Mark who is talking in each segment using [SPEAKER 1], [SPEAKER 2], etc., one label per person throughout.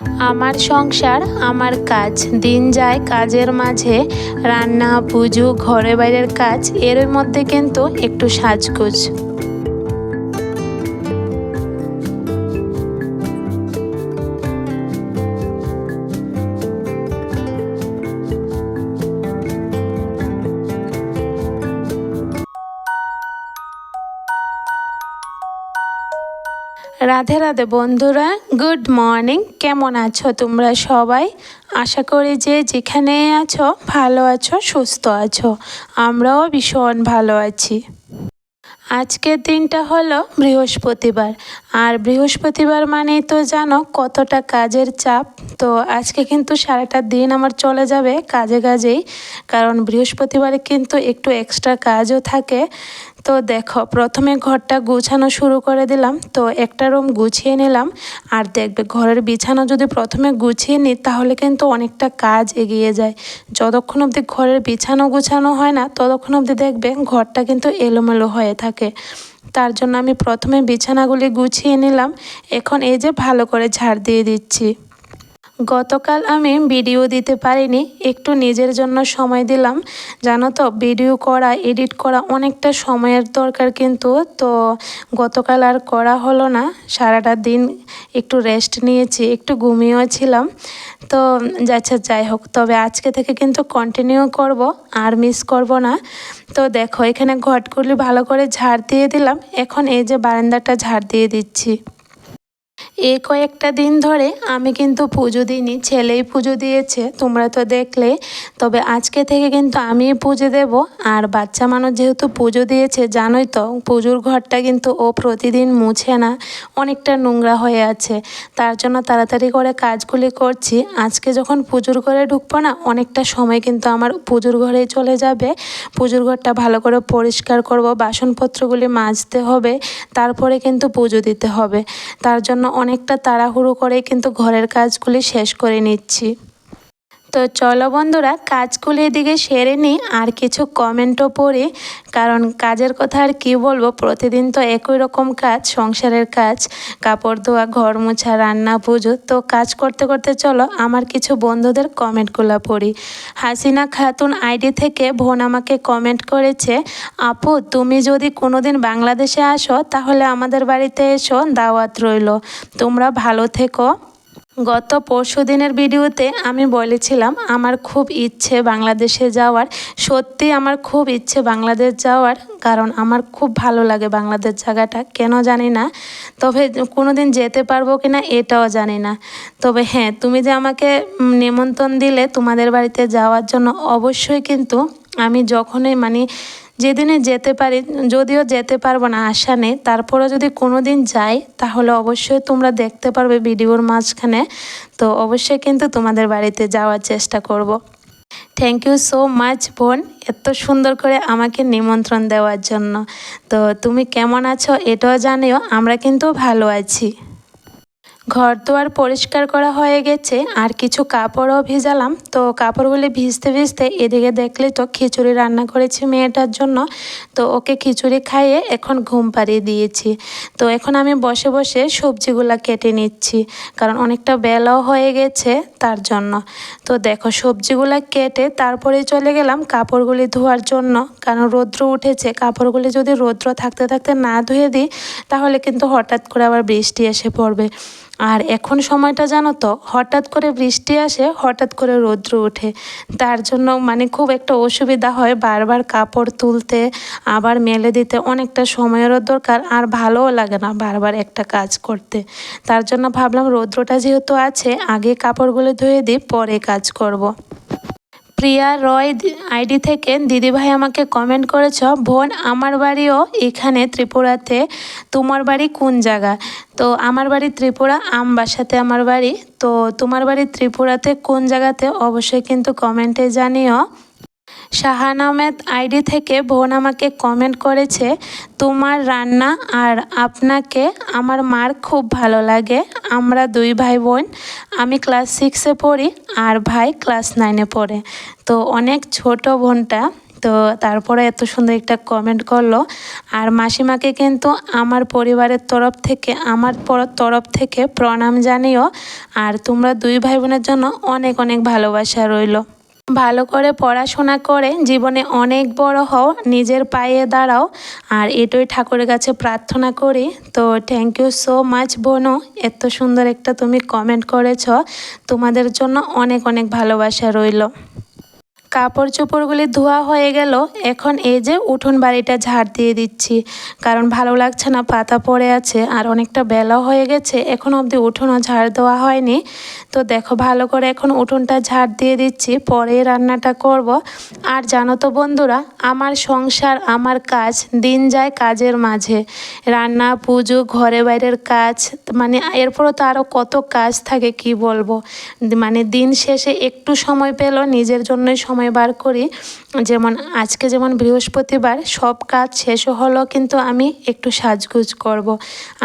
[SPEAKER 1] আমার সংসার, আমার কাজ। দিন যায় কাজের মাঝে, রান্না, পুজো, ঘরে বাইরের কাজ এর মধ্যে কিন্তু একটু সাজগোজ। রাধে রাধে বন্ধুরা, গুড মর্নিং। কেমন আছো তোমরা সবাই? আশা করি যে যেখানে আছো, ভালো আছো, সুস্থ আছো। আমরাও ভীষণ ভালো আছি। আজকের দিনটা হলো বৃহস্পতিবার। আর বৃহস্পতিবার মানেই তো জানো কতটা কাজের চাপ। তো আজকে কিন্তু সারাটা দিন আমার চলে যাবে কাজে কাজেই। কারণ বৃহস্পতিবারে কিন্তু একটু এক্সট্রা কাজও থাকে। তো দেখো, প্রথমে ঘরটা গুছানো শুরু করে দিলাম। তো একটা রুম গুছিয়ে নিলাম। আর দেখবে ঘরের বিছানা যদি প্রথমে গুছিয়ে নিই, তাহলে কিন্তু অনেকটা কাজ এগিয়ে যায়। যতক্ষণ অবধি ঘরের বিছানো গুছানো হয় না, ততক্ষণ অবধি দেখবে ঘরটা কিন্তু এলোমেলো হয়ে থাকে। তার জন্য আমি প্রথমে বিছানাগুলি গুছিয়ে নিলাম। এখন এই যে ভালো করে ঝাড় দিয়ে দিচ্ছি। গতকাল আমি ভিডিও দিতে পারিনি, একটু নিজের জন্য সময় দিলাম। জানো তো, ভিডিও করা, এডিট করা অনেকটা সময়ের দরকার কিন্তু, তো গতকাল আর করা হলো না। সারাটা দিন একটু রেস্ট নিয়েছি, একটু ঘুমিয়েও ছিলাম। তো যাচ্ছে যাই হোক, তবে আজকে থেকে কিন্তু কন্টিনিউ করব, আর মিস করব না। তো দেখো, এখানে ঘটগুলি ভালো করে ঝাড় দিয়ে দিলাম। এখন এই যে বারান্দাটা ঝাড় দিয়ে দিচ্ছি। এই কয়েকটা দিন ধরে আমি কিন্তু পুজো দিইনি, ছেলেই পুজো দিয়েছে, তোমরা তো দেখলে। তবে আজকে থেকে কিন্তু আমি পুজো দেব। আর বাচ্চা মানুষ যেহেতু পুজো দিয়েছে, জানোই তো, পুজোর ঘরটা কিন্তু ও প্রতিদিন মুছে না, অনেকটা নোংরা হয়ে আছে। তার জন্য তাড়াতাড়ি করে কাজগুলি করছি। আজকে যখন পুজোর ঘরে ঢুকবো না, অনেকটা সময় কিন্তু আমার পুজোর ঘরেই চলে যাবে। পুজোর ঘরটা ভালো করে পরিষ্কার করব, বাসনপত্রগুলি মাজতে হবে, তারপরে কিন্তু পুজো দিতে হবে। তার জন্য অনেকটা তাড়াহুড়ো করে কিন্তু ঘরের কাজগুলি শেষ করে নিচ্ছি। তো চলো বন্ধুরা, কাজগুলো এদিকে সেরে নিই, আর কিছু কমেন্টও পড়ি, কারণ কাজের কথা আর কি বলব, প্রতিদিন তো একই রকম কাজ, সংসারের কাজ, কাপড় ধোয়া, ঘর মোছা, রান্না, পুজো, তো কাজ করতে করতে চলো, আমার কিছু বন্ধুদের কমেন্টগুলো পড়ি। হাসিনা খাতুন আইডি থেকে বোন আমাকে কমেন্ট করেছে, আপু, তুমি যদি কোনোদিন বাংলাদেশে আসো, তাহলে আমাদের বাড়িতে এসো, দাওয়াত রইল। তোমরা ভালো থেকো। গত পরশু দিনের ভিডিওতে আমি বলেছিলাম, আমার খুব ইচ্ছে বাংলাদেশে যাওয়ার। সত্যি আমার খুব ইচ্ছে বাংলাদেশ যাওয়ার, কারণ আমার খুব ভালো লাগে বাংলাদেশ জায়গাটা, কেন জানি না। তবে কোনো দিন যেতে পারব কি না এটাও জানি না। তবে হ্যাঁ তুমি যে আমাকে নিমন্ত্রণ দিলে তোমাদের বাড়িতে যাওয়ার জন্য, অবশ্যই কিন্তু আমি যখনই মানে যেদিনে যেতে পারি, যদিও যেতে পারব না, আশা নেই। তারপরেও যদি কোনো দিন যাই, তাহলে অবশ্যই তোমরা দেখতে পারবে ভিডিওর মাঝখানে। তো অবশ্যই কিন্তু তোমাদের বাড়িতে যাওয়ার চেষ্টা করব। থ্যাংক ইউ সো মাচ বোন। এত সুন্দর করে আমাকে নিমন্ত্রণ দেওয়ার জন্য। তো তুমি কেমন আছো? এটাও জানিও, আমরা কিন্তু ভালো আছি। ঘর দুয়ার পরিষ্কার করা হয়ে গেছে, আর কিছু কাপড়ও ভিজালাম। তো কাপড়গুলি ভিজতে ভিজতে এদিকে দেখলে তো খিচুড়ি রান্না করেছি মেয়েটার জন্য। তো ওকে খিচুড়ি খাইয়ে এখন ঘুম পাড়িয়ে দিয়েছি। তো এখন আমি বসে বসে সবজিগুলা কেটে নিচ্ছি, কারণ অনেকটা বেলাও হয়ে গেছে তার জন্য। তো দেখো সবজিগুলা কেটে তারপরে চলে গেলাম কাপড়গুলি ধোয়ার জন্য, কারণ রৌদ্র উঠেছে। কাপড়গুলি যদি রৌদ্র থাকতে থাকতে না ধুয়ে দিই, তাহলে কিন্তু হঠাৎ করে আবার বৃষ্টি এসে পড়বে। আর এখন সময়টা জানো তো, হঠাৎ করে বৃষ্টি আসে, হঠাৎ করে রৌদ্র ওঠে তার জন্য মানে খুব একটা অসুবিধা হয় বারবার কাপড় তুলতে, আবার মেলে দিতে অনেকটা সময়েরও দরকার আর ভালোও লাগে না বারবার একটা কাজ করতে তার জন্য ভাবলাম রৌদ্রটা যেহেতু আছে, আগে কাপড়গুলো ধুয়ে দিই, পরে কাজ করব। প্রিয়া রয় আইডি থেকে, দিদিভাই আমাকে কমেন্ট করেছ, বোন আমার বাড়িও এখানে ত্রিপুরাতে। তোমার বাড়ি কোন জায়গা? তো আমার বাড়ি ত্রিপুরা আমবাসাতে আমার বাড়ি। তো তোমার বাড়ি ত্রিপুরাতে কোন জায়গাতে? অবশ্যই কিন্তু কমেন্টে জানিও। শাহান আহমেদ আইডি থেকে বোন আমাকে কমেন্ট করেছে, তোমার রান্না আর আপনাকে আমার মার খুব ভালো লাগে। আমরা দুই ভাই বোন আমি ক্লাস সিক্সে পড়ি আর ভাই ক্লাস নাইনে পড়ে। তো অনেক ছোট বোনটা, তো তারপরে এত সুন্দর একটা কমেন্ট করল। আর মাসিমাকে কিন্তু আমার পরিবারের তরফ থেকে, আমার তরফ থেকে প্রণাম জানিও। আর তোমরা দুই ভাই বোনের জন্য অনেক অনেক ভালোবাসা রইল। ভালো করে পড়াশোনা করে জীবনে অনেক বড় হও, নিজের পায়ে দাঁড়াও। আর এটাই ঠাকুরের কাছে প্রার্থনা করি। তো থ্যাংক ইউ সো মাচ বোনো। এত সুন্দর একটা তুমি কমেন্ট করেছ। তোমাদের জন্য অনেক অনেক ভালোবাসা রইল। কাপড় চোপড়গুলি ধোয়া হয়ে গেল। এখন এই যে উঠোন বাড়িটা ঝাড় দিয়ে দিচ্ছি। কারণ ভালো লাগছে না, পাতা পড়ে আছে আর অনেকটা বেলা হয়ে গেছে। এখন অবধি উঠোনও ঝাড় দেওয়া হয়নি। তো দেখো, ভালো করে এখন উঠোনটা ঝাড় দিয়ে দিচ্ছি। পরে রান্নাটা করব। আর জানো তো বন্ধুরা, আমার সংসার, আমার কাজ দিন যায় কাজের মাঝে। রান্না, পুজো, ঘরে বাইরের কাজ মানে এরপরও তো আরও কত কাজ থাকে, কি বলব? মানে দিন শেষে একটু সময় পেল, নিজের জন্যই সময় বার করি। যেমন আজকে যেমন বৃহস্পতিবার, সব কাজ শেষ হলো কিন্তু আমি একটু সাজগুজ করব।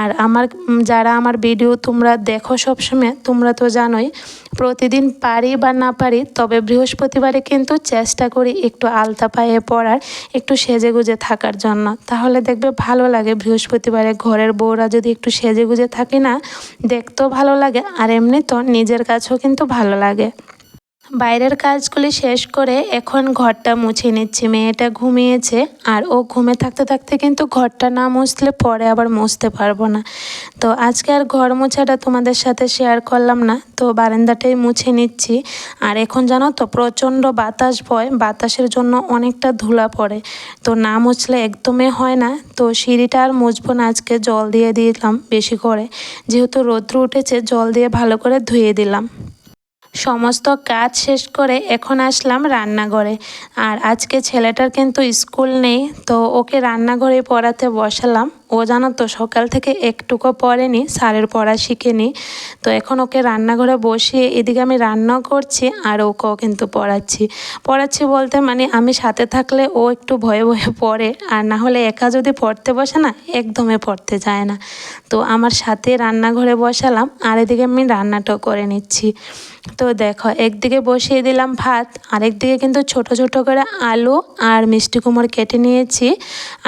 [SPEAKER 1] আর আমার, যারা আমার ভিডিও তোমরা দেখো সবসময় তোমরা তো জানোই, প্রতিদিন পারি বা না পারি, তবে বৃহস্পতিবারে কিন্তু চেষ্টা করি একটু আলতা পায়ে পড়ার, একটু সেজে গুজে থাকার জন্য। তাহলে দেখবে ভালো লাগে বৃহস্পতিবারে ঘরের বউরা যদি একটু সেজে গুজে থাকি না, দেখতেও ভালো লাগে, আর এমনি তো নিজের কাছেও কিন্তু ভালো লাগে। বাইরের কাজগুলি শেষ করে এখন ঘরটা মুছে নিচ্ছি। মেয়েটা ঘুমিয়েছে আর ও ঘুমে থাকতে থাকতে কিন্তু ঘরটা না মুছলে পরে আবার মুছতে পারব না। তো আজকে আর ঘর মোছাটা তোমাদের সাথে শেয়ার করলাম না, তো বারান্দাটাই মুছে নিচ্ছি। আর এখন জানো তো প্রচণ্ড বাতাস বয়, বাতাসের জন্য অনেকটা ধুলা পড়ে। তো না মুছলে একদমই হয় না, তো সিঁড়িটা আর মুছবো না, আজকে জল দিয়ে দিলাম বেশি করে। যেহেতু রৌদ্র উঠেছে, জল দিয়ে ভালো করে ধুয়ে দিলাম। সমস্ত কাজ শেষ করে এখন আসলাম রান্নাঘরে। আর আজকে ছেলেটার কিন্তু স্কুল নেই, তো ওকে রান্নাঘরে পড়াতে বসালাম। ও জানো তো, সকাল থেকে একটুকু পড়েনি, স্যারের পড়া শিখেনি। তো এখন ওকে রান্নাঘরে বসিয়ে এদিকে আমি রান্নাও করছি আর ওকেও কিন্তু পড়াচ্ছি। পড়াচ্ছি বলতে মানে আমি সাথে থাকলে ও একটু ভয়ে ভয়ে পড়ে, আর না হলে একা যদি পড়তে বসে না একদমে পড়তে যায় না। তো আমার সাথে রান্নাঘরে বসালাম, আর এদিকে আমি রান্নাটাও করে নিচ্ছি। তো দেখো, একদিকে বসিয়ে দিলাম ভাত, আরেকদিকে কিন্তু ছোট ছোট করে আলু আর মিষ্টি কুমড় কেটে নিয়েছি।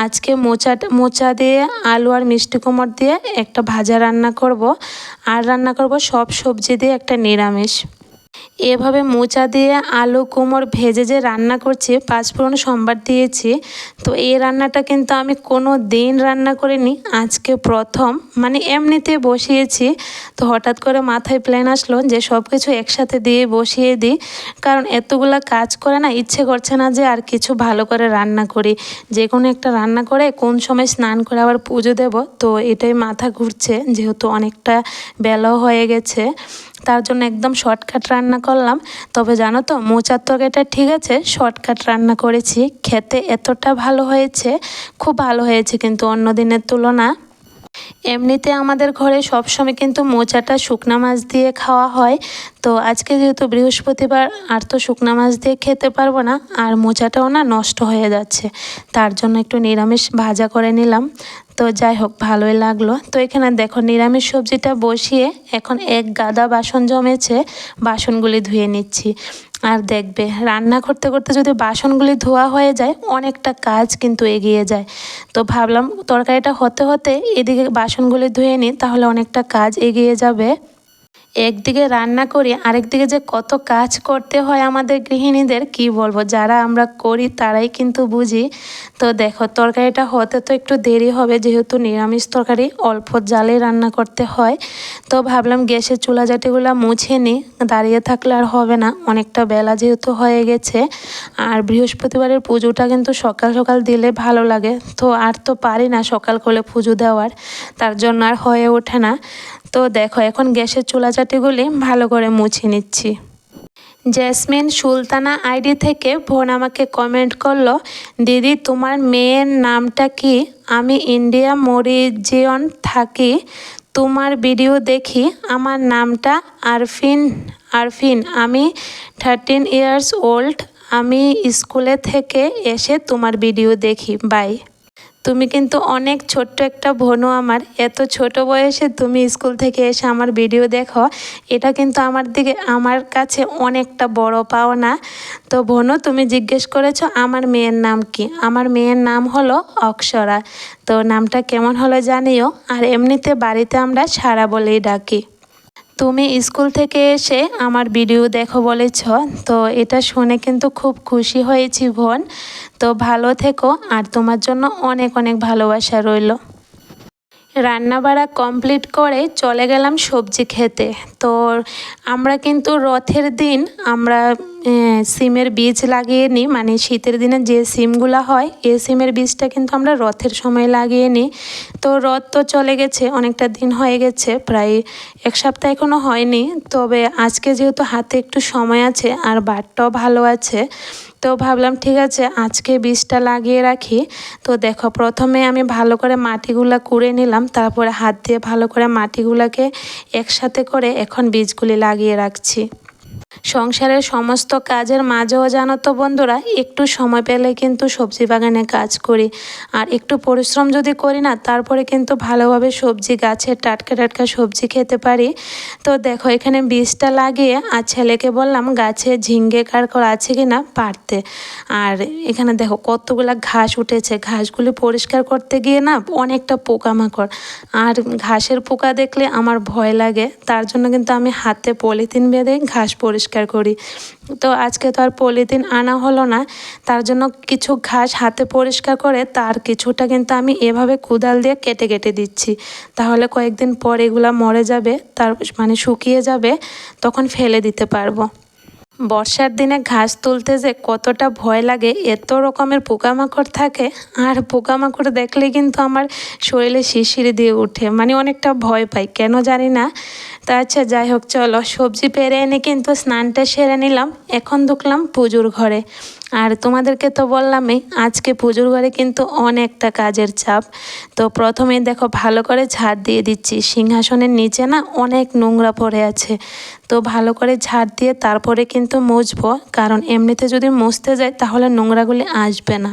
[SPEAKER 1] আজকে মোচা মোচা দিয়ে আলু আর মিষ্টি কুমড় দিয়ে একটা ভাজা রান্না করব। আর রান্না করব সব সবজি দিয়ে একটা নিরামিষ। এভাবে মোচা দিয়ে আলু, কুমড় ভেজে যে রান্না করছি পাঁচফোড়ন সোমবার দিয়েছি, তো এই রান্নাটা কিন্তু আমি কোনো দিন রান্না করিনি। আজকে প্রথম মানে এমনিতে বসিয়েছি, তো হঠাৎ করে মাথায় প্ল্যান আসলো যে সব কিছু একসাথে দিয়ে বসিয়ে দিই, কারণ এতগুলা কাজ করে না ইচ্ছে করছে না যে আর কিছু ভালো করে রান্না করি। যে কোনো একটা রান্না করে কোন সময় স্নান করে আবার পুজো দেব, তো এটাই মাথা ঘুরছে, যেহেতু অনেকটা বেলাও হয়ে গেছে, তার জন্য একদম শর্টকাট রান্না করলাম। তবে জানো তো, মোচার তরকারিটা ঠিক আছে, শর্টকাট রান্না করেছি। খেতে এতটা ভালো হয়েছে, খুব ভালো হয়েছে কিন্তু অন্য দিনের তুলনা এমনিতে আমাদের ঘরে সবসময় কিন্তু মোচাটা শুকনা মাছ দিয়ে খাওয়া হয়। তো আজকে যেহেতু বৃহস্পতিবার, আর তো শুকনা মাছ দিয়ে খেতে পারব না, আর মোচাটাও না নষ্ট হয়ে যাচ্ছে। তার জন্য একটু নিরামিষ ভাজা করে নিলাম। তো যাই হোক, ভালোই লাগল। তো এখানে দেখো, নিরামিষ সবজিটা বসিয়ে এখন এক গাদা বাসন জমেছে, বাসনগুলি ধুয়ে নিচ্ছি। আর দেখবে, রান্না করতে করতে যদি বাসনগুলি ধোয়া হয়ে যায়, অনেকটা কাজ কিন্তু এগিয়ে যায়। তো ভাবলাম, তরকারিটা হতে হতে এদিকে বাসনগুলি ধুয়ে নিই, তাহলে অনেকটা কাজ এগিয়ে যাবে। একদিকে রান্না করি, আরেকদিকে যে কত কাজ করতে হয় আমাদের গৃহিণীদের, কি বলব? যারা আমরা করি তারাই কিন্তু বুঝি। তো দেখো, তরকারিটা হতে তো একটু দেরি হবে, যেহেতু নিরামিষ তরকারি, অল্প জালে রান্না করতে হয়। তো ভাবলাম গ্যাসের চুলা জাটিগুলো মুছে নিই, দাঁড়িয়ে থাকলে আর হবে না, অনেকটা বেলা যেহেতু হয়ে গেছে। আর বৃহস্পতিবারের পুজোটা কিন্তু সকাল সকাল দিলে ভালো লাগে। তো আর তো পারি না সকাল করে পুজো দেওয়ার, তার জন্য আর হয়ে ওঠে না। তো দেখো, এখন গ্যাসের চুলাচাটিগুলি ভালো করে মুছে নিচ্ছি। জেসমিন সুলতানা আইডি থেকে বোন আমাকে কমেন্ট করল, দিদি, তোমার মেয়ের নামটা কি? আমি ইন্ডিয়া মরিজিয়ন থাকি। তোমার ভিডিও দেখি, আমার নামটা আরফিন আরফিন। আমি থার্টিন ইয়ার্স ওল্ড। আমি স্কুলে থেকে এসে তোমার ভিডিও দেখি। বাই। তুমি কিন্তু অনেক ছোট্ট একটা ভনু আমার। এত ছোট বয়সে তুমি স্কুল থেকে এসে আমার ভিডিও দেখো, এটা কিন্তু আমার দিকে, আমার কাছে অনেকটা বড় পাওনা তো ভনু তুমি জিজ্ঞেস করেছ, আমার মেয়ের নাম কি? আমার মেয়ের নাম হলো অক্ষরা। তো নামটা কেমন হলো জানিও। আর এমনিতে বাড়িতে আমরা সারা বলেই ডাকি। তুমি স্কুল থেকে এসে আমার ভিডিও দেখো বলেছ, তো এটা শুনে কিন্তু খুব খুশি হয়েছি বোন তো ভালো থেকো, আর তোমার জন্য অনেক অনেক ভালোবাসা রইল। রান্নাবাড়া কমপ্লিট করে চলে গেলাম সবজি খেতে। তো আমরা কিন্তু রথের দিন আমরা সিমের বীজ লাগিয়ে নিই মানে শীতের দিনে যে সিমগুলো হয় এই সিমের বীজটা কিন্তু আমরা রথের সময় লাগিয়ে নিই তো রথ তো চলে গেছে, অনেকটা দিন হয়ে গেছে, প্রায় এক সপ্তাহ এখনও হয়নি। তবে আজকে যেহেতু হাতে একটু সময় আছে, আর বাটটাও ভালো আছে তো ভাবলাম, ঠিক আছে, আজকে বীজটা লাগিয়ে রাখি। তো দেখো, প্রথমে আমি ভালো করে মাটিগুলা কুড়ে নিলাম, তারপরে হাত দিয়ে ভালো করে মাটিগুলাকে একসাথে করে এখন বীজগুলি লাগিয়ে রাখছি। সংসারের সমস্ত কাজের মাঝেও জানো তো বন্ধুরা, একটু সময় পেলে কিন্তু সবজি বাগানে কাজ করি। আর একটু পরিশ্রম যদি করি না, তারপরে কিন্তু ভালোভাবে সবজি গাছের টাটকা টাটকা সবজি খেতে পারি। তো দেখো, এখানে বীজটা লাগিয়ে, আর ছেলেকে বললাম, গাছে ঝিঙ্গে কারকর আছে কি না পারতে আর এখানে দেখো, কতগুলো ঘাস উঠেছে। ঘাসগুলি পরিষ্কার করতে গিয়ে না অনেকটা পোকামাকড়। আর ঘাসের পোকা দেখলে আমার ভয় লাগে। তার জন্য কিন্তু আমি হাতে পলিথিন বেঁধে ঘাস পরিষ্কার করি। তো আজকে তো আর পলিথিন আনা হলো না, তার জন্য কিছু ঘাস হাতে পরিষ্কার করে তার কিছুটা কিন্তু আমি এভাবে কোদাল দিয়ে কেটে কেটে দিচ্ছি। তাহলে কয়েকদিন পর এগুলো মরে যাবে, তার মানে শুকিয়ে যাবে, তখন ফেলে দিতে পারব। বর্ষার দিনে ঘাস তুলতে যে কতটা ভয় লাগে, এত রকমের পোকামাকড় থাকে। আর পোকামাকড় দেখলে কিন্তু আমার শরীরে শিশির দিয়ে উঠে মানে অনেকটা ভয় পাই, কেন জানি না। তা আচ্ছা যাই হোক, চলো। সবজি পেরে এনে কিন্তু স্নানটা সেরে নিলাম। এখন ঢুকলাম পুজোর ঘরে। আর তোমাদেরকে তো বললামই, আজকে পুজোর ঘরে কিন্তু অনেকটা কাজের চাপ। তো প্রথমে দেখো ভালো করে ঝাড় দিয়ে দিচ্ছি। সিংহাসনের নিচে না অনেক নোংরা পড়ে আছে। তো ভালো করে ঝাড় দিয়ে তারপরে কিন্তু মুছবো। কারণ এমনিতে যদি মুছতে যাই তাহলে নোংরাগুলি আসবে না।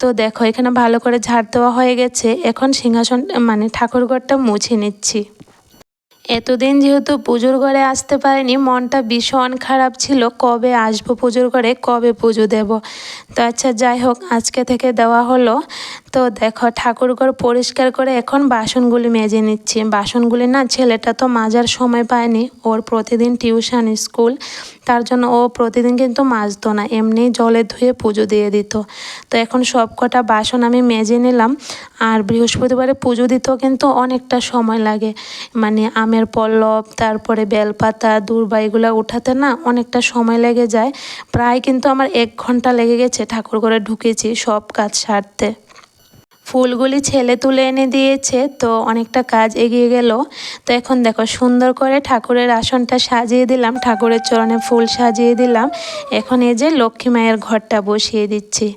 [SPEAKER 1] তো দেখো এখানে ভালো করে ঝাড় দেওয়া হয়ে গেছে। এখন সিংহাসন মানে ঠাকুরঘরটা মুছে নিচ্ছি। এতদিন যেহেতু পুজোর ঘরে আসতে পারিনি, মনটা ভীষণ খারাপ ছিল, কবে আসব পুজোর ঘরে, কবে পুজো দেব। তো আচ্ছা যাই হোক, আজকে থেকে দেওয়া হলো। তো দেখো ঠাকুরঘর পরিষ্কার করে এখন বাসনগুলি মেজে নিচ্ছি। বাসনগুলি না, ছেলেটা তো মাজার সময় পায়নি, ওর প্রতিদিন টিউশন, স্কুল। তার জন্য ও প্রতিদিন কিন্তু মাজতো না, এমনি জলে ধুয়ে পুজো দিয়ে দিত। তো এখন সব কটা বাসন আমি মেজে নিলাম, আর বৃহস্পতিবারে পুজো দিতেও কিন্তু অনেকটা সময় লাগে। মানে আমের পল্লব, তারপরে বেলপাতা, দূর্বা, এগুলো উঠাতে না অনেকটা সময় লেগে যায়। প্রায় কিন্তু আমার এক ঘণ্টা লেগে গেছে ঠাকুর ঘরে ঢুকেছি সব কাজ সারতে। ফুলগুলি ছেলে তুলে এনে দিয়েছে, তো অনেকটা কাজ এগিয়ে গেল। তো এখন দেখো, সুন্দর করে ঠাকুরের আসনটা সাজিয়ে দিলাম, ঠাকুরের চরণে ফুল সাজিয়ে দিলাম। এখন এই যে লক্ষ্মী মায়ের ঘরটা বসিয়ে দিচ্ছি।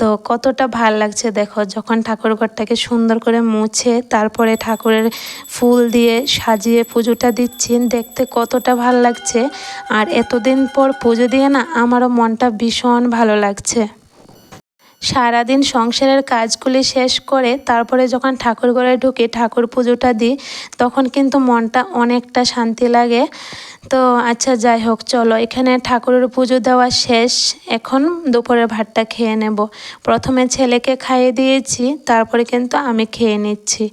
[SPEAKER 1] তো কতটা ভালো লাগছে দেখো, যখন ঠাকুর ঘরটাকে সুন্দর করে মুছে তারপরে ঠাকুরের ফুল দিয়ে সাজিয়ে পুজোটা দিচ্ছি, দেখতে কতটা ভালো লাগছে। আর এতদিন পর পুজো দিয়ে না, আমারও মনটা ভীষণ ভালো লাগছে। সারাদিন সংসারের কাজগুলি শেষ করে তারপরে যখন ঠাকুর ঘরে ঢুকে, ঠাকুর পুজোটা দিই, তখন কিন্তু মনটা অনেকটা শান্তি লাগে। তো আচ্ছা যাই হোক, চলো। এখানে ঠাকুরের পুজো দেওয়া শেষ। এখন দুপুরের ভাতটা খেয়ে নেব। প্রথমে ছেলেকে খাইয়ে দিয়েছি, তারপরে কিন্তু আমি খেয়ে নিচ্ছি।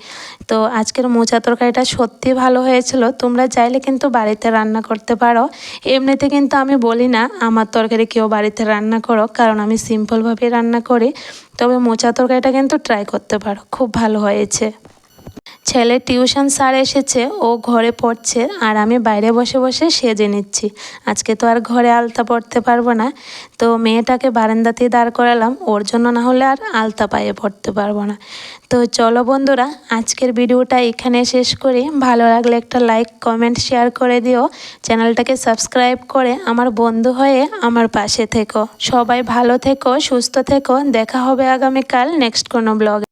[SPEAKER 1] তো আজকের মোচা তরকারিটা সত্যি ভালো হয়েছিল। তোমরা চাইলে কিন্তু বাড়িতে রান্না করতে পারো। এমনিতে কিন্তু আমি বলি না, আমার তরকারি কেউ বাড়িতে রান্না করো কারণ আমি সিম্পলভাবেই রান্না করি। তবে মোচা তরকারিটা কিন্তু ট্রাই করতে পারো। খুব ভালো হয়েছে। ছেলে টিউশন স্যার এসেছে, ও ঘরে পড়ছে, আর আমি বাইরে বসে বসে সেজে নিচ্ছি। আজকে তো আর ঘরে আলতা পড়তে পারব না। তো মেয়েটাকে বারান্দাতে দাঁড় করালাম, ওর জন্য না হলে আর আলতা পায়ে পড়তে পারব না। তো চলো বন্ধুরা, আজকের ভিডিওটা এখানে শেষ করি। ভালো লাগলে একটা লাইক, কমেন্ট, শেয়ার করে দিও। চ্যানেলটাকে সাবস্ক্রাইব করে আমার বন্ধু হয়ে আমার পাশে থেকো। সবাই ভালো থেকো, সুস্থ থেকো। দেখা হবে আগামীকাল নেক্সট কোনো ব্লগে।